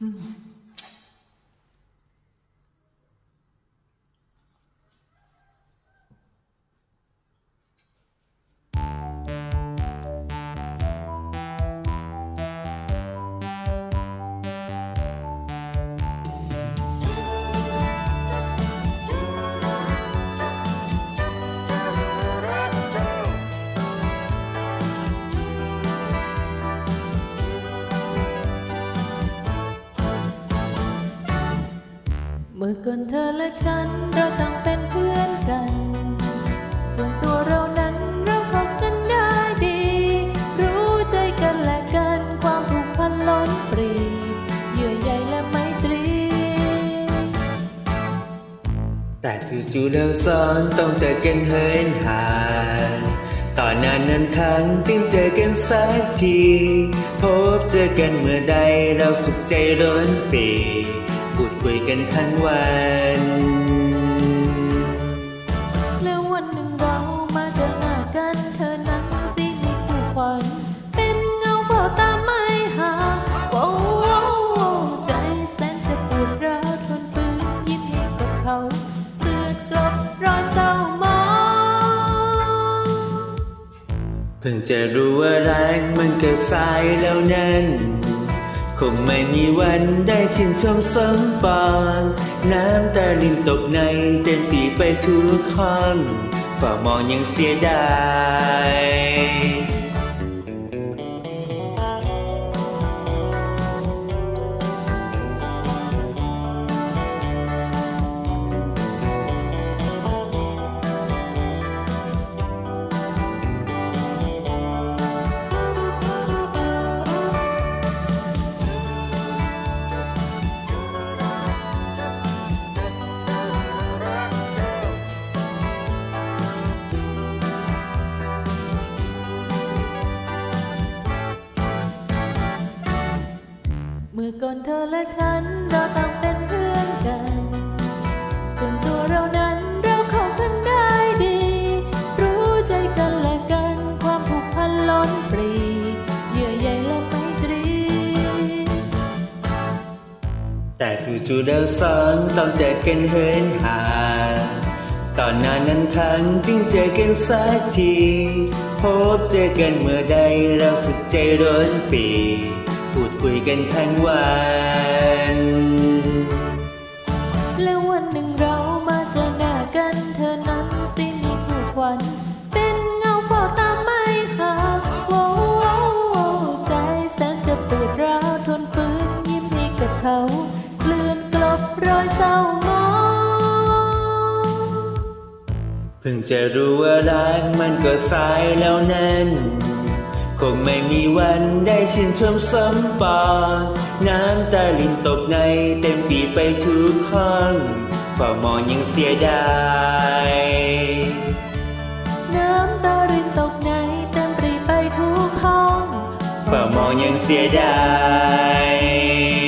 嗯。 เมื่อก่อนเธอและฉันเราต่างเป็นเพื่อนกัน ส่วนตัวเรานั้นเราคบกันได้ดี รู้ใจกันและกันความผูกพันล้นปรีเยื่อใยและไมตรี แต่คือจูเราสอนต้องเจอกันเหินห่างตอนนั้นนั้นครั้งจึงเจอกันสักที พบเจอกันเมื่อใดเราสุขใจร้อนปี พูดคุยกันทั้งวัน แล้ววันหนึ่งเรามาเจอหน้ากันเธอนั้นสิมีคู่ขวัญเป็นเงาเฝ้าตามไม่ห่างโอ้โอ้โอ้ใจแสนจะปวดร้าวทนฝืนยิ้มให้กับเขาเลือดกลบรอยเศร้ามองเพิ่งจะรู้ว่ารักมันเกิดสายแล้วนั้น คงไม่มีวันได้ชื่นชมสมปองน้ำตาลินตกในเต็มปีไปทุกห้งฝ่ามองยังเสียดาย นเธอและฉันเราต่างเป็นเพื่อนกัน ส่วนตัวเรานั้นเราเข้ากันได้ดี รู้ใจกันและกันความผูกพันล้นปรีเยื่อใยและไมตรี แต่คือจูเราสอนต้องเจอกันเหินห่างตอนนั้นนั้นครั้งจึงเจอกันสักที พบเจอกันเมื่อใดเราสุดใจร้อนปี คุยกันทั้งวัน แล้ววันหนึ่งเรามาเจอหน้ากันเธอนั้นสิมีคู่ขวัญเป็นเงาเฝ้าตามไม่ห่างโว้โว้โว้ใจแสนจะปวดร้าวทนฝืนยิ้มให้กับเขาเกลื่อนกลบรอยเศร้ามองเพิ่งจะรู้ว่ารักมันก็สายแล้วนั้น คงไม่มีวันได้ชื่นชมสมปองน้ำตาลินตกในเต็มปีไปทุกข้องเฝ้ามองยังเสียดายน้ำตาลินตกในเต็มปีไปทุกห้องเฝ้ามองยังเสียดาย